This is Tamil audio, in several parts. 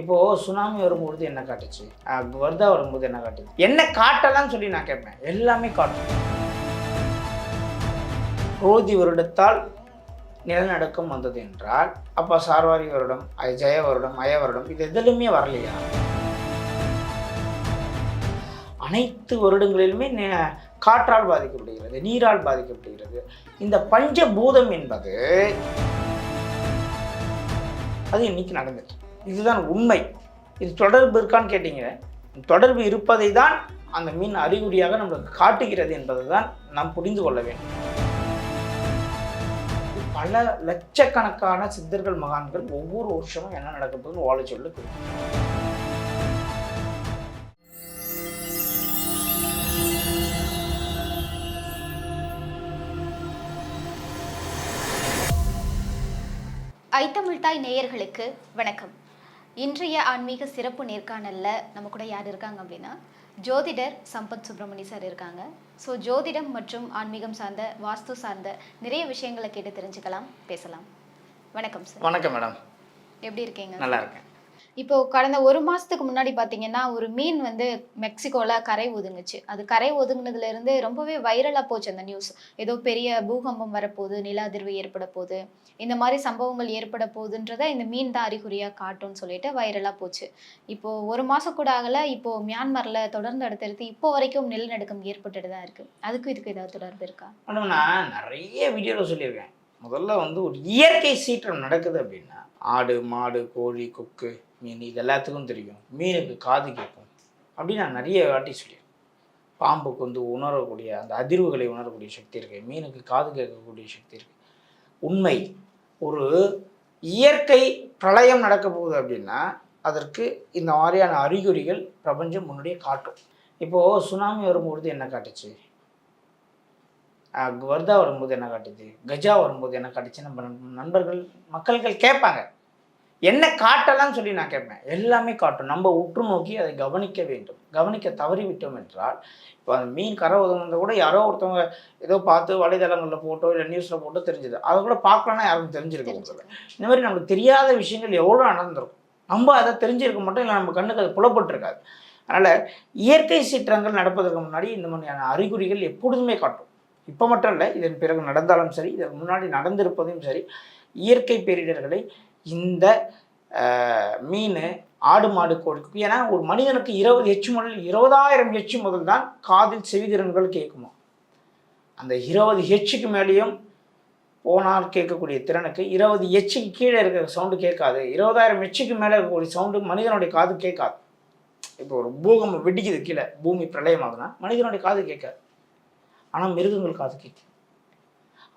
இப்போது சுனாமி வரும்பொழுது என்ன காட்டுச்சு? வர்தா வரும்போது என்ன காட்டுச்சு என்ன காட்டலாம்னு சொல்லி நான் கேட்பேன். எல்லாமே காட்டும். ரோதி வருடத்தால் நிலநடுக்கம் வந்தது என்றால் அப்போ சார்வாரி வருடம் ஜெய வருடம் அய வருடம் இது எதிலுமே வரலையா? அனைத்து வருடங்களிலுமே காற்றால் பாதிக்கப்படுகிறது நீரால் பாதிக்கப்படுகிறது. இந்த பஞ்சபூதம் என்பது அது இன்னைக்கு நடந்துட்டு இதுதான் உண்மை. இது தொடர்பு இருக்கான்னு கேட்டீங்க. தொடர்பு இருப்பதை தான் அந்த மீன் அறிகுறியாக நம்மளுக்கு காட்டுகிறது என்பதை தான் நாம் புரிந்து கொள்ள வேண்டும். பல லட்சக்கணக்கான சித்தர்கள் மகான்கள் ஒவ்வொரு வருஷமும் என்ன நடக்க போகுதுன்னு வாழ சொல்லி ஐத்தமிழ்தாய் நேயர்களுக்கு வணக்கம். இன்றைய ஆன்மீக சிறப்பு நேர்காணல்ல நம்ம கூட யார் இருக்காங்க அப்படின்னா ஜோதிடர் சம்பத் சுப்பிரமணி சார் இருக்காங்க. ஸோ ஜோதிடம் மற்றும் ஆன்மீகம் சார்ந்த வாஸ்து சார்ந்த நிறைய விஷயங்களை கேட்டு தெரிஞ்சுக்கலாம் பேசலாம். வணக்கம் சார் வணக்கம் மேடம் எப்படி இருக்கீங்க? நல்லா இருக்கேன். இப்போ கடந்த ஒரு மாசத்துக்கு முன்னாடி பாத்தீங்கன்னா ஒரு மீன் வந்து மெக்சிகோல கரை ஒதுங்குச்சு. அது கரை ஒதுங்கினதுலேருந்து ரொம்பவே வைரலா போச்சு அந்த நியூஸ் ஏதோ பெரிய பூகம்பம் வரப்போகுது நில அதிர்வு ஏற்பட போகுது. இந்த மாதிரி சம்பவங்கள் ஏற்பட போகுதுன்றத இந்த மீன் தான் அறிகுறியா காட்டும்னு சொல்லிட்டு வைரலா போச்சு. இப்போ ஒரு மாசம் கூட ஆகல இப்போ மியான்மர்ல தொடர்ந்து அடுத்தடுத்து இப்போ வரைக்கும் நிலநடுக்கம் ஏற்பட்டுட்டு தான் இருக்கு. அதுக்கும் இதுக்கு ஏதாவது தொடர்பு இருக்கா? மேடம் நான் நிறைய வீடியோவில் சொல்லியிருக்கேன். முதல்ல வந்து ஒரு இயற்கை சீற்றம் நடக்குது அப்படின்னா ஆடு மாடு கோழி கொக்கு மீன் இது எல்லாத்துக்கும் தெரியும். மீனுக்கு காது கேட்கும். அப்படின்னு நான் நிறைய வாட்டி சொல்லியிருக்கேன். பாம்புக்கு வந்து உணரக்கூடிய அந்த அதிர்வுகளை உணரக்கூடிய சக்தி இருக்குது மீனுக்கு காது கேட்கக்கூடிய சக்தி இருக்குது உண்மை. ஒரு இயற்கை பிரளயம் நடக்க போகுது அப்படின்னா அதற்கு இந்த மாதிரியான அறிகுறிகள் பிரபஞ்சம் முன்னாடியே காட்டும். இப்போது சுனாமி வரும்பொழுது என்ன காட்டுச்சு? வர்தா வரும்போது என்ன காட்டுச்சு கஜா வரும்போது என்ன காட்டுச்சு? நம்ம நண்பர்கள் மக்கள்கள் கேட்பாங்க. என்ன காட்டலாம்னு சொல்லி நான் கேட்பேன். எல்லாமே காட்டும். நம்ம உற்று நோக்கி அதை கவனிக்க வேண்டும். கவனிக்க தவறிவிட்டோம் என்றால் இப்போ அந்த மீன் கரை ஒதுங்கினதை கூட யாரோ ஒருத்தவங்க ஏதோ பார்த்து வலைதளங்களில் போட்டோ இல்லை நியூஸில் போட்டோ தெரிஞ்சது. அதை கூட பார்க்கலன்னா யாரும் தெரிஞ்சிருக்க முடியல இந்த மாதிரி நமக்கு தெரியாத விஷயங்கள் எவ்வளோ நடந்திருக்கும். நம்ம அதை தெரிஞ்சிருக்க மாட்டோம் இல்லை நம்ம கண்ணுக்கு அது புலப்பட்டிருக்காது. அதனால் இயற்கை சீற்றங்கள் நடப்பதற்கு முன்னாடி இந்த மாதிரியான அறிகுறிகள் எப்பொழுதுமே காட்டும். இப்போ மட்டும் இல்லை இதன் பிறகு நடந்தாலும் சரி இதற்கு முன்னாடி நடந்திருப்பதும் சரி இயற்கை பேரிடர்களை இந்த மீன் ஆடு மாடு கோழி ஏன்னா ஒரு மனிதனுக்கு இருபது எச்சு முதல் இருபதாயிரம் எச்சு முதல் தான் காதில் செவிதிறன்கள் கேட்குமா? அந்த இருபது ஹெச்சுக்கு மேலேயும் போனால் கேட்கக்கூடிய திறனுக்கு இருபது எச்சுக்கு கீழே இருக்கிற சவுண்டு கேட்காது. இருபதாயிரம் எச்சுக்கு மேலே இருக்கக்கூடிய சவுண்டு மனிதனுடைய காது கேட்காது. இப்போ ஒரு பூகம்பம் வெடிக்குது கீழே பூமி பிரளயமாகுதுன்னா மனிதனுடைய காது கேட்காது. ஆனால் மிருகங்கள் காது கேட்கும்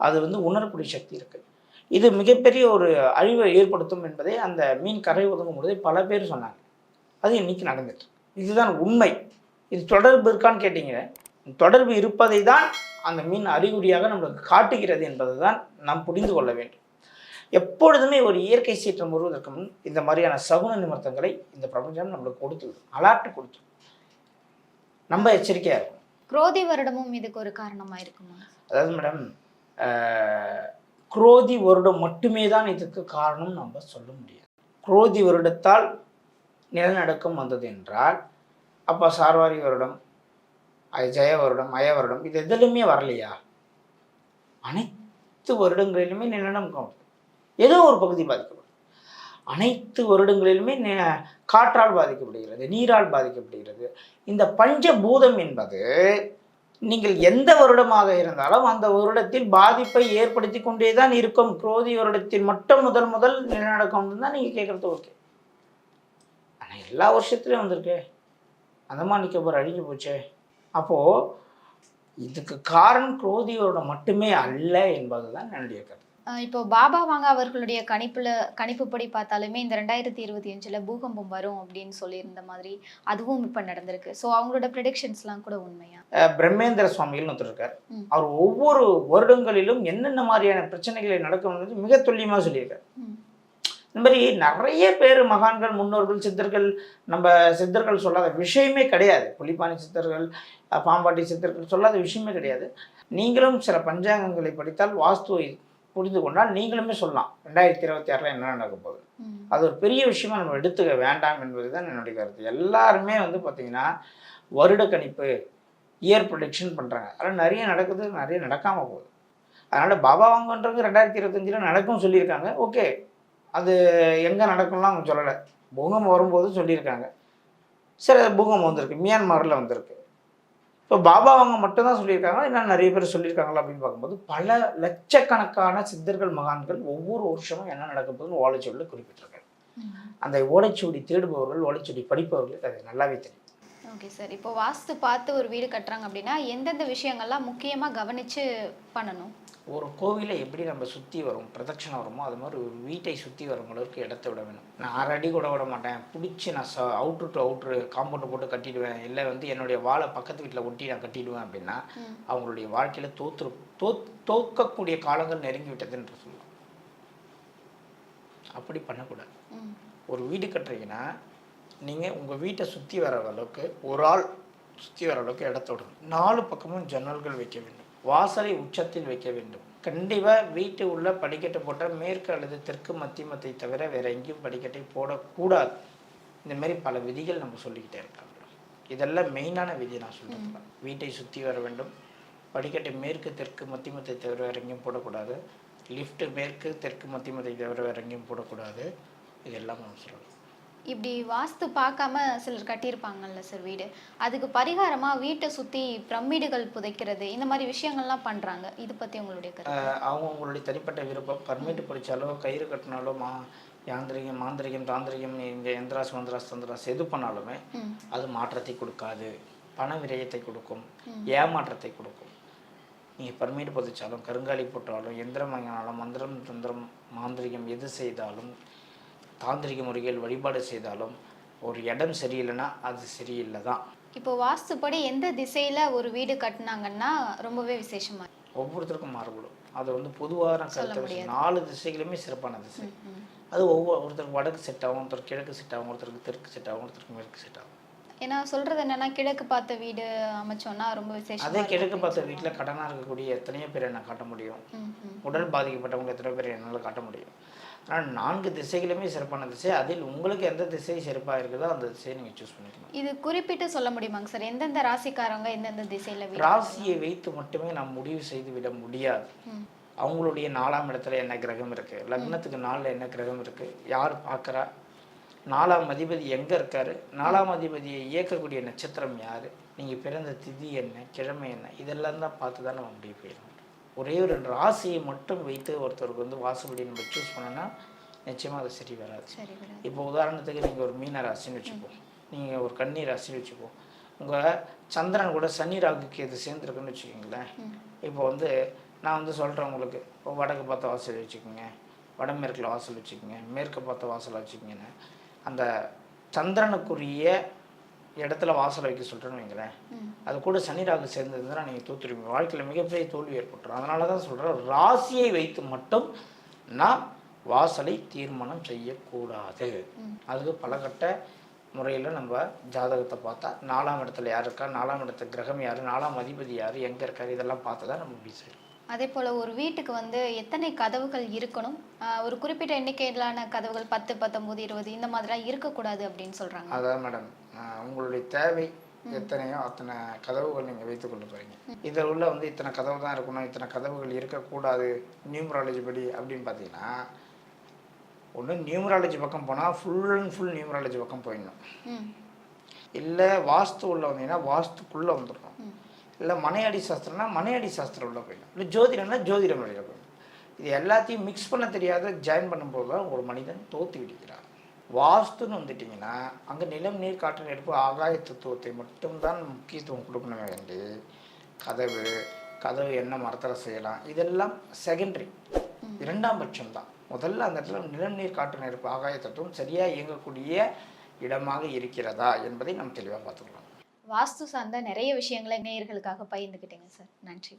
அது வந்து உணரக்கூடிய சக்தி இருக்குது. இது மிகப்பெரிய ஒரு அழிவை ஏற்படுத்தும் என்பதை அந்த மீன் கரை ஒதுங்கும் பொழுது பல பேர் சொன்னாங்க. அது இன்னைக்கு நடந்துட்டு. இதுதான் உண்மை. இது தொடர்பு இருக்கான்னு கேட்டீங்க தொடர்பு இருப்பதை தான் அந்த மீன் அறிகுறியாக நம்மளுக்கு காட்டுகிறது என்பதை தான் நாம் புரிந்து கொள்ள வேண்டும். எப்பொழுதுமே ஒரு இயற்கை சீற்றம் வருவதற்கு முன் இந்த மாதிரியான சகுன நிமித்தங்களை இந்த பிரபஞ்சம் நம்மளுக்கு கொடுத்துடும் அலாட்டு கொடுத்துடும் நம்ம எச்சரிக்கையாக இருக்கும் குரோதி வருடமும் இதுக்கு ஒரு காரணமா இருக்குமா? அதாவது மேடம் குரோதி வருடம் மட்டுமே தான் இதுக்கு காரணம் நம்ம சொல்ல முடியாது குரோதி வருடத்தால் நிலநடுக்கம் வந்தது என்றால் அப்போ சார்வாரி வருடம் ஜெய வருடம் அய வருடம் இது எதிலுமே வரலையா? அனைத்து வருடங்களிலுமே நிலநடுக்கம் வருது. ஏதோ ஒரு பகுதி பாதிக்கப்படும் அனைத்து வருடங்களிலுமே காற்றால் பாதிக்கப்படுகிறது நீரால் பாதிக்கப்படுகிறது. இந்த பஞ்சபூதம் என்பது நீங்கள் எந்த வருடமாக இருந்தாலும் அந்த வருடத்தில் பாதிப்பை ஏற்படுத்தி கொண்டே தான் இருக்கும். குரோதி வருடத்தில் மட்டும் முதல் முதல் நிலநடுக்கம் தான் நீங்கள் கேட்குறது ஓகே. ஆனால் எல்லா வருஷத்துலேயும் வந்திருக்கே. அந்தமான் நிக்கோபர் அழிஞ்சு போச்சே. அப்போது இதுக்கு காரணம் குரோதி வருடம் மட்டுமே அல்ல என்பது தான் என்னுடைய கருத்து. இப்போ பாபா வாங்க அவர்களுடைய கணிப்புல கணிப்புப்படி பார்த்தாலுமே இந்த ரெண்டாயிரத்தி இருபத்தி அஞ்சுல பூகம்பம் வரும் அப்படின்னு சொல்லியிருந்த மாதிரி அதுவும் இப்ப நடந்திருக்கு. ஸோ அவங்களோட ப்ரெடிக்ஷன்ஸ்லாம் கூட உண்மையா? பிரம்மேந்திர சுவாமிகள்னு ஒருத்தர் இருக்கார். அவர் ஒவ்வொரு வருடங்களிலும் என்னென்ன மாதிரியான பிரச்சனைகளை நடக்கும் மிக துல்லியமாக சொல்லியிருக்கார். இந்த மாதிரி நிறைய பேர் மகான்கள் முன்னோர்கள் சித்தர்கள் நம்ம சித்தர்கள் சொல்லாத விஷயமே கிடையாது. புலிப்பாணி சித்தர்கள் பாம்பாட்டி சித்தர்கள் சொல்லாத விஷயமே கிடையாது. நீங்களும் சில பஞ்சாங்கங்களை படித்தால் வாஸ்துவை புரிந்து கொண்டால் நீங்களுமே சொல்லலாம். ரெண்டாயிரத்தி இருபத்தி ஆறில் என்ன நடக்க போகுது. அது ஒரு பெரிய விஷயமா நம்ம எடுத்துக்க வேண்டாம் என்பது தான் என்னுடைய கருத்து. எல்லாருமே வந்து பார்த்தீங்கன்னா வருட கணிப்பு இயர் ப்ரொடிக்ஷன் பண்ணுறாங்க அதெல்லாம் நிறைய நடக்குது நிறைய நடக்காமல் போகுது. அதனால் பாபா வாங்கன்றது ரெண்டாயிரத்தி இருபத்தஞ்சில் நடக்கும் சொல்லியிருக்காங்க. ஓகே. அது எங்கே நடக்கும்லாம் அவங்க சொல்லலை. பூகம்பம் வரும்போது சொல்லியிருக்காங்க. சரி அது பூகம்பம் வந்திருக்கு. மியான்மரில் வந்திருக்கு. இப்போ பாபா அவங்க மட்டும்தான் சொல்லியிருக்காங்க இன்னும் நிறைய பேர் சொல்லியிருக்காங்களா அப்படின்னு பார்க்கும்போது பல லட்சக்கணக்கான சித்தர்கள் மகான்கள் ஒவ்வொரு வருஷமும் என்ன நடக்க போகுதுன்னு ஓலைச்சுவடியில் குறிப்பிட்டிருக்காங்க. அந்த ஓலைச்சுவடி தேடுபவர்கள் ஓலைச்சுவடி படிப்பவர்களுக்கு அது நல்லாவே தெரியும். ஓகே சார் இப்போ வாஸ்து பார்த்து ஒரு வீடு கட்டுறாங்க அப்படின்னா எந்தெந்த விஷயங்கள்லாம் முக்கியமாக கவனிச்சு பண்ணணும்? ஒரு கோவிலை எப்படி நம்ம சுற்றி வரும் பிரதட்சணம் வருமோ அது மாதிரி ஒரு வீட்டை சுற்றி வரும் அளவுக்கு இடத்த விட வேணும். நான் ஆறு அடி கூட விட மாட்டேன். பிடிச்சி நான் ச அவுட்ரு டு அவுட்ரு காம்பவுண்டு போட்டு கட்டிடுவேன். இல்லை வந்து என்னுடைய வாழை பக்கத்து வீட்டில் ஒட்டி நான் கட்டிடுவேன் அப்படின்னா. அவங்களுடைய வாழ்க்கையில் தோற்று தோ தோற்கக்கூடிய காலங்கள் நெருங்கி விட்டது என்று சொல்லலாம் அப்படி பண்ணக்கூடாது. ஒரு வீடு கட்டுறீங்கன்னா நீங்கள் உங்கள் வீட்டை சுற்றி வர அளவுக்கு ஒரு ஆள் சுற்றி வர அளவுக்கு இடத்த விடணும். நாலு பக்கமும் ஜன்னல்கள் வைக்க வேண்டும். வாசலை உச்சத்தில் வைக்க வேண்டும். கண்டிப்பாக வீட்டு உள்ள படிக்கட்டு போட்டால் மேற்கு அல்லது தெற்கு மத்தியமத்தை தவிர வேற எங்கேயும் படிக்கட்டை போடக்கூடாது. இந்த மாதிரி பல விதிகள் நம்ம சொல்லிக்கிட்டே இருக்காங்க. இதெல்லாம் மெயினான விதி நான் சொல்கிறேன் வீட்டை சுற்றி வர வேண்டும். படிக்கட்டு மேற்கு தெற்கு மத்தியமத்தை தவிர வேற எங்கேயும் போடக்கூடாது. லிஃப்ட் மேற்கு தெற்கு மத்தியமத்தை தவிர வேற எங்கேயும் போடக்கூடாது. இதெல்லாம் நம்ம சொல்லலாம் இப்படி வாஸ்து பார்க்காம சிலர் கட்டியிருப்பாங்கல்ல சார் வீடு. அதுக்கு பரிகாரமா வீட்டை சுத்தி பிரமிடுகள் புதைக்கிறது இந்த மாதிரி விஷயங்கள்லாம் பண்றாங்க. இது பத்தி உங்களுடைய கருத்து. ஆஹ் அவங்கவுங்களுடைய தனிப்பட்ட விருப்பம். பர்மிட் படித்தாலோ கயிறு கட்டினாலோ மா யாந்திரிகம் மாந்திரிகம் தாந்திரிகம் இந்த எந்திராஸ் மந்திராஸ் தந்திராஸ் எது பண்ணாலுமே. அது மாற்றத்தை கொடுக்காது. பண விரயத்தை கொடுக்கும். ஏமாற்றத்தை கொடுக்கும். நீங்கள் பர்மிட் பதிச்சாலும் கருங்காலி போட்டாலும் எந்திரம் வாங்கினாலும் மந்திரம் தந்திரம் மாந்திரிகம் எது செய்தாலும் தாந்திரிக முறைகள் வழிபாடு செய்தாலும் ஒரு இடம் சரியில்லைன்னா அது சரியில்லை தான் இப்போ வாஸ்துப்படி எந்த திசையில ஒரு வீடு கட்டினாங்கன்னா ரொம்பவே விசேஷமா இருக்கும். ஒவ்வொருத்தருக்கும் மாறுபடும். அது வந்து பொதுவான கருத்தை நாலு திசைகளுமே சிறப்பான திசை. அது ஒவ்வொரு ஒருத்தருக்கு வடக்கு செட் ஆகும் ஒருத்தர் கிழக்கு செட் ஆகும் ஒருத்தருக்கு தெற்கு செட் ஆகும் ஒருத்தருக்கு மேற்கு செட் ஆகும். ஏன்னா சொல்றது என்னன்னா கிழக்கு பார்த்த வீடு அமைச்சோம்னா ரொம்ப விசேஷமா அதே கிழக்கு பார்த்த வீட்டில் கடனாக இருக்கக்கூடிய எத்தனையோ பேர் என்ன காட்ட முடியும். உடல் பாதிக்கப்பட்டவங்க எத்தனை பேர் என்னால் காட்ட முடியும். ஆனால் நான்கு திசைகளுமே சிறப்பான திசை. அதில் உங்களுக்கு எந்த திசை சிறப்பாக இருக்குதோ அந்த திசையை நீங்கள் சூஸ் பண்ணிக்கணும் இது குறிப்பிட்டு சொல்ல முடியுமாங்க சார்? எந்தெந்த ராசிக்காரங்க எந்தெந்த திசையில ராசியை வைத்து மட்டுமே நாம் முடிவு செய்து விட முடியாது. அவங்களுடைய நாலாம் இடத்துல என்ன கிரகம் இருக்குது லக்னத்துக்கு நாலில் என்ன கிரகம் இருக்குது யார் பார்க்குறா? நாலாம் அதிபதி எங்கே இருக்காரு? நாலாம் அதிபதியை இயக்கக்கூடிய நட்சத்திரம் யார்? நீங்கள் பிறந்த திதி என்ன? கிழமை என்ன? இதெல்லாம் தான் பார்த்து தான் நம்ம முடிவு செய்யணும் ஒரே ஒரு ராசியை மட்டும் வைத்து ஒருத்தருக்கு வந்து வாசப்படி நம்ம சூஸ் பண்ணோன்னா நிச்சயமாக அது சரி வராது. இப்போ உதாரணத்துக்கு நீங்கள் ஒரு மீன ராசின்னு வச்சுப்போம் நீங்கள் ஒரு கன்னி ராசின்னு வச்சுப்போம் உங்கள் சந்திரன் கூட சனி ராகுக்கு இது சேர்ந்துருக்குன்னு வச்சுக்கோங்களேன். இப்போ வந்து நான் வந்து சொல்கிறேன் உங்களுக்கு இப்போ வடக்கு பார்த்த வாசல் வச்சுக்கோங்க. வடமேற்கில் வாசல் வச்சுக்கோங்க. மேற்கு பார்த்த வாசல் வச்சுக்கோங்கன்னு. அந்த சந்திரனுக்குரிய இடத்துல வாசல் வைக்க சொல்கிறேன்னு வைங்களேன். அது கூட சனி ராகு சேர்ந்ததுன்னா நீங்கள் தூத்துருவீங்க. வாழ்க்கையில் மிகப்பெரிய தோல்வி ஏற்பட்டுரும். அதனால தான் சொல்கிறேன் ராசியை வைத்து மட்டும் நான் வாசலை தீர்மானம் செய்யக்கூடாது. அதுக்கு பலகட்ட முறையில் நம்ம ஜாதகத்தை பார்த்தா நாலாம் இடத்துல யார் இருக்கா நாலாம் இடத்து கிரகம் யார் நாலாம் அதிபதி யார் எங்கே இருக்கார் இதெல்லாம் பார்த்து தான் நம்ம முடிவு செய்யணும் அதே போல ஒரு வீட்டுக்கு வந்து எத்தனை கதவுகள் இருக்கணும்? ஒரு குறிப்பிட்ட எண்ணிக்கையிலான கதவுகள் பத்து பத்தொன்பது இருபது இந்த மாதிரிலாம் இருக்கக்கூடாது அப்படின்னு சொல்றாங்க. அதான் மேடம் உங்களுடைய தேவை எத்தனையோ அத்தனை கதவுகள் நீங்கள் வைத்துக்கொள்ள போகிறீங்க இதில் உள்ள வந்து இத்தனை கதவு தான் இருக்கணும் இத்தனை கதவுகள் இருக்கக்கூடாது நியூமராலஜி படி அப்படின்னு பார்த்தீங்கன்னா ஒன்று நியூமராலஜி பக்கம் போனால் ஃபுல் அண்ட் ஃபுல் நியூமராலஜி பக்கம் போயிடணும். இல்லை வாஸ்து உள்ள வந்தீங்கன்னா வாஸ்துக்குள்ளே வந்துடணும். இல்லை மனையடி சாஸ்திரம்னா மனையடி சாஸ்திரம் உள்ள போயிடணும். இல்லை ஜோதிடம்னா ஜோதிடம் வழியில் போயிடணும். இது எல்லாத்தையும் மிக்ஸ் பண்ண தெரியாத ஜாயின் பண்ணும்போது தான் ஒரு மனிதன் தோத்து விடுகிறார் வாஸ்துன்னு வந்துட்டிங்கன்னா அங்கே நிலம் நீர் காற்று நெருப்பு ஆகாய தத்துவத்தை மட்டும்தான் முக்கியத்துவம் கொடுக்கணுமே வேண்டி கதவு கதவு என்ன மரத்தில் செய்யலாம் இதெல்லாம் செகண்டரி இரண்டாம் பட்சம் தான் முதல்ல அந்த இடத்துல நிலம் நீர் காற்று நெருப்பு ஆகாய தத்துவம் சரியாக இயங்கக்கூடிய இடமாக இருக்கிறதா என்பதை நாம் தெளிவாக பார்த்துக்கலாம். வாஸ்து சார்ந்த நிறைய விஷயங்களை நேயர்களுக்காக பகிர்ந்துக்கிட்டீங்க சார். நன்றி.